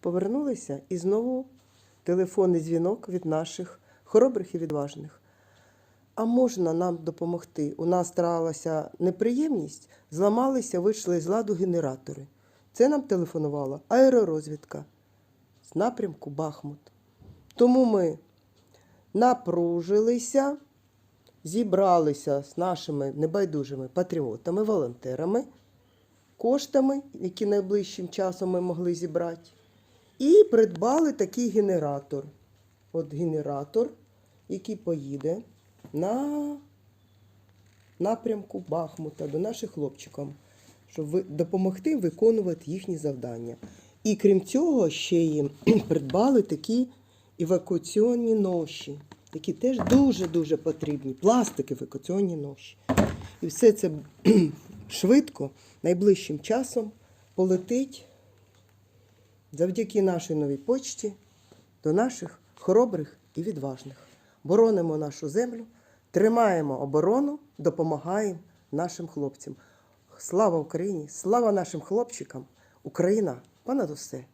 повернулися і знову телефонний дзвінок від наших хоробрих і відважних. А можна нам допомогти? У нас тралася неприємність, зламалися, вийшли з ладу генератори. Це нам телефонувала аеророзвідка з напрямку Бахмут. Тому ми напружилися, зібралися з нашими небайдужими патріотами, волонтерами, коштами, які найближчим часом ми могли зібрати, і придбали такий генератор. От генератор, який поїде на напрямку Бахмута до наших хлопчиків, щоб допомогти виконувати їхні завдання. І крім цього, ще їм придбали такі евакуаційні ноші, які теж дуже-дуже потрібні. Пластик евакуаційні ноші. І все це швидко, найближчим часом полетить завдяки нашій новій почті до наших хоробрих і відважних. Боронимо нашу землю, тримаємо оборону, допомагаємо нашим хлопцям. Слава Україні! Слава нашим хлопчикам! Україна понад усе!